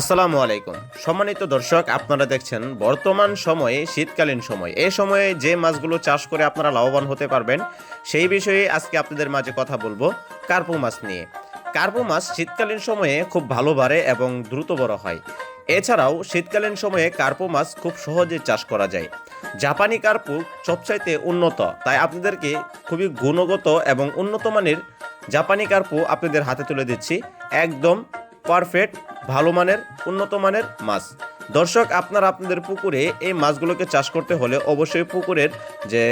আসসালামু আলাইকুম। সম্মানিত দর্শক, আপনারা দেখছেন বর্তমান সময়ে, শীতকালীন সময়। এই সময়ে যে মাছগুলো চাষ করে আপনারা লাভবান হতে পারবেন, সেই বিষয়ে আজকে আপনাদের মাঝে কথা বলব কার্পু মাছ নিয়ে। কার্পু মাছ শীতকালীন সময়ে খুব ভালো বাড়ে এবং দ্রুত বড় হয়। এছাড়াও শীতকালীন সময়ে কার্পু মাছ খুব সহজে চাষ করা যায়। জাপানি কার্পু সবচাইতে উন্নত, তাই আপনাদেরকে খুবই গুণগত এবং উন্নত মানের জাপানি কার্পু আপনাদের হাতে তুলে দিচ্ছি। একদম পারফেক্ট ভালো মানের, উন্নত মানের মাছ। দর্শক, আপনারা আপনাদের পুকুরে এই মাছগুলোকে চাষ করতে হলে অবশ্যই পুকুরের যে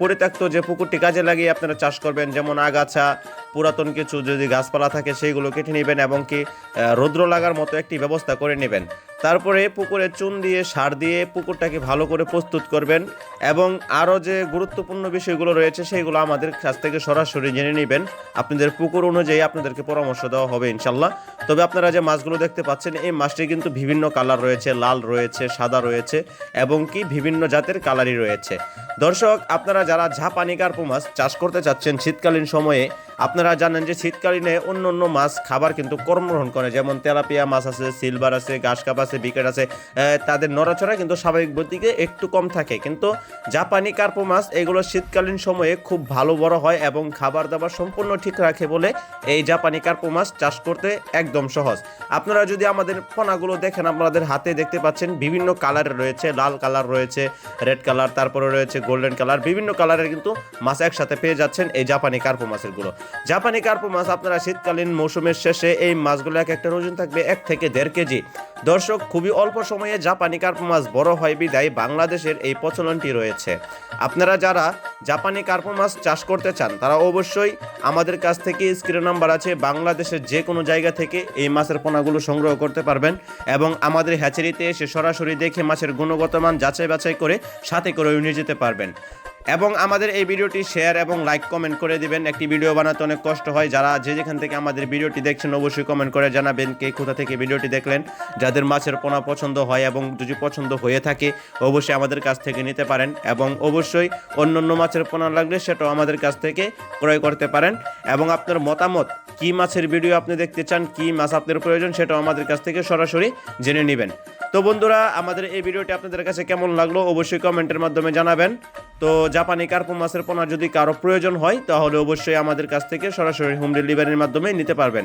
পরিত্যক্ত যে পুকুরটি কাজে লাগিয়ে আপনারা চাষ করবেন, যেমন আগাছা, পুরাতন কিছু যদি গাছপালা থাকে সেইগুলো কেটে নেবেন এবং কি রৌদ্র লাগার মতো একটি ব্যবস্থা করে নেবেন। তারপরে পুকুরে চুন দিয়ে, সার দিয়ে পুকুরটাকে ভালো করে প্রস্তুত করবেন এবং আরও যে গুরুত্বপূর্ণ বিষয়গুলো রয়েছে সেইগুলো আমাদের কাছ থেকে সরাসরি জেনে নেবেন। আপনাদের পুকুর অনুযায়ী আপনাদেরকে পরামর্শ দেওয়া হবে ইনশাল্লাহ তবে আপনারা যে মাছগুলো দেখতে পাচ্ছেন, এই মাছটি কিন্তু বিভিন্ন কালার রয়েছে। লাল রয়েছে, সাদা রয়েছে এবং কি বিভিন্ন জাতের কালারই রয়েছে। দর্শক, আপনারা যারা ঝাপানি কার্পু মাছ চাষ করতে চাচ্ছেন শীতকালীন সময়ে, আপনারা জানেন যে শীতকালীনে অন্য অন্য মাছ খাবার কিন্তু কর্মগ্রহণ করে। যেমন তেলাপিয়া মাছ আছে, সিলভার আছে, ঘাস কাপ আছে, বিকেট আছে তাদের নড়াচড়া কিন্তু স্বাভাবিক গতিকে একটু কম থাকে। কিন্তু জাপানি কার্পু মাছ, এগুলো শীতকালীন সময়ে খুব ভালো বড় হয় এবং খাবার দাবার সম্পূর্ণ ঠিক রাখে বলে এই জাপানি কার্পু মাছ চাষ করতে একদম সহজ। আপনারা যদি আমাদের পোনাগুলো দেখেন, আপনাদের হাতে দেখতে পাচ্ছেন বিভিন্ন কালারের রয়েছে। লাল কালার রয়েছে, রেড কালার, তারপরে রয়েছে গোল্ডেন কালার। বিভিন্ন কালারের কিন্তু মাছ একসাথে পেয়ে যাচ্ছেন এই জাপানি কার্পু মাছেরগুলো জাপানি কার্পু মাছ আপনারা শীতকালীন মৌসুমের শেষে এই মাছগুলো এক একটা ওজন থাকবে এক থেকে দেড় কেজি। দর্শক, খুবই অল্প সময়ে জাপানি কার্পো মাছ বড় হয়। বিদায়, বাংলাদেশের এই প্রচলনটি রয়েছে। আপনারা যারা জাপানি কার্প মাছ চাষ করতে চান, তারা অবশ্যই আমাদের কাছ থেকে স্ক্রিন নাম্বার আছে। বাংলাদেশের যে কোনো জায়গা থেকে এই মাছের পোনাগুলো সংগ্রহ করতে পারবেন এবং আমাদের হ্যাচারিতে এসে সরাসরি দেখে মাছের গুণগত মান যাচাই বাছাই করে সাথে করে নিয়ে যেতে পারবেন। এবং আমাদের এই ভিডিওটি শেয়ার এবং লাইক কমেন্ট করে দিবেন। একটি ভিডিও বানাতে অনেক কষ্ট হয়। যারা যে যেখান থেকে আমাদের ভিডিওটি দেখছেন, অবশ্যই কমেন্ট করে জানাবেন কে কোথা থেকে ভিডিওটি দেখলেন। যাদের মাছের পোনা পছন্দ হয় এবং যদি পছন্দ হয়ে থাকে, অবশ্যই আমাদের কাছ থেকে নিতে পারেন এবং অবশ্যই অন্য অন্য মাছের পোনা লাগলে সেটাও আমাদের কাছ থেকে ক্রয় করতে পারেন। এবং আপনার মতামত কি মাছের ভিডিও আপনি দেখতে চান, কি মাছ আপনার প্রয়োজন সেটাও আমাদের কাছ থেকে সরাসরি জেনে নেবেন। তো বন্ধুরা, আমাদের এই ভিডিওটি আপনাদের কাছে কেমন লাগল অবশ্যই কমেন্টের মাধ্যমে জানাবেন। তো জাপানি কার্পু মাছের পোনা যদি কারও প্রয়োজন হয়, তাহলে অবশ্যই আমাদের কাছ থেকে সরাসরি হোম ডেলিভারির মাধ্যমে নিতে পারবেন।